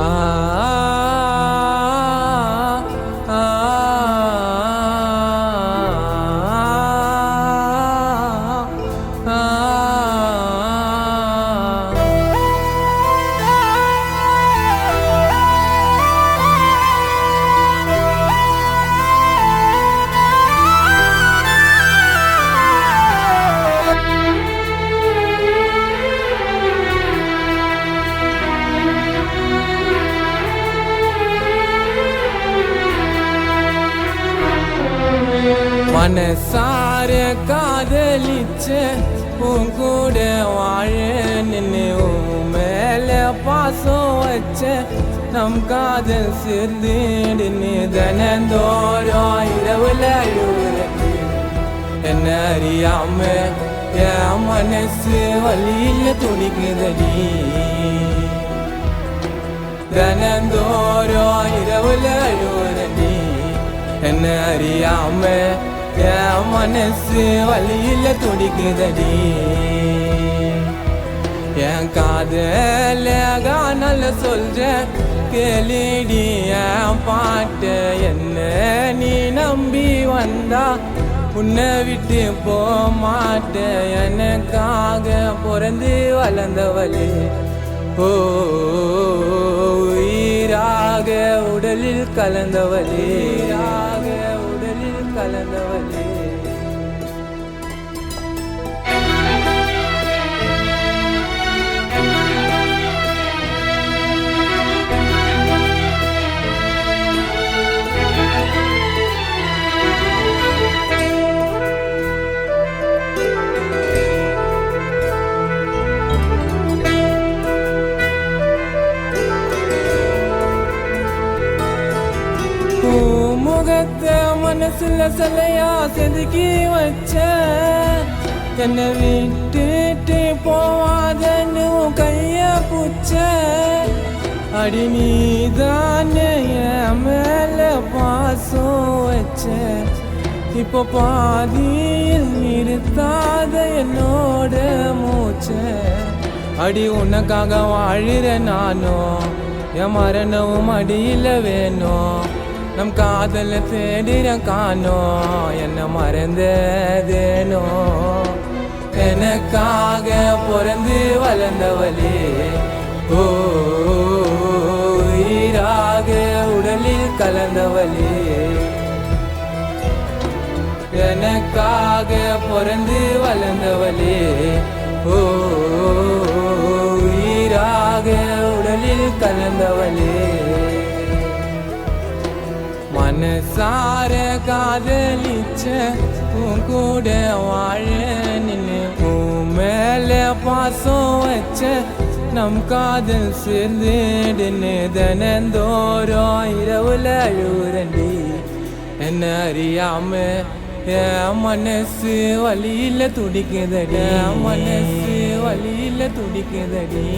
Ah. மனசார காதலிச்ச உன் கூட வாழ நின்னு உன் மேல பாசம் வச்ச நம் காதல் சேர்ந்துடுன்னு தினந்தோறும் இரவுல அழுகுறேன் என்ன அறியாம என் மனசு வழியில என் மனசு வழியில துடிக்குதடி. என் காதல காணல சொல்ற கேளிடி என் பாட்டு என்ன நீ நம்பி வந்தா? உன்னை விட்டு போக மாட்டேன். எனக்காக பிறந்து வளர்ந்தவளே ஓ உயிராக உடலில் கலந்தவளே முகத்தை மனசுல சிலையா செதுக்கி வச்ச. என்னை விட்டுட்டு போவாதன்னு கைய புச்ச. அடி நீதானே மேல பாசம் வச்ச. இப்போ பாதியில் நிறுத்தாத என்னோட மூச்ச. அடி உனக்காக வாழிற நானும் என் மரணவும் அடியில் வேணும். நம் காதல தேடிற காணோ? என்ன மறந்ததேனோ? எனக்காக பிறந்து வளர்ந்தவளே ஓ உயிராக உடலில் கலந்தவளே எனக்காக பிறந்து வளர்ந்தவளே ஓ உயிராக உடலில் கலந்தவளே மனசார காதலிச்ச உன் கூட வாழ உன் மேல பாசம் வச்ச நம் காதல் சேர்ந்துடுன்னு தினந்தோறும் இரவுல அழுகுறண்டி என்ன அறியாம என் மனசு வழியில துடிக்குதடி. மனசு வழியில துடிக்குதடி.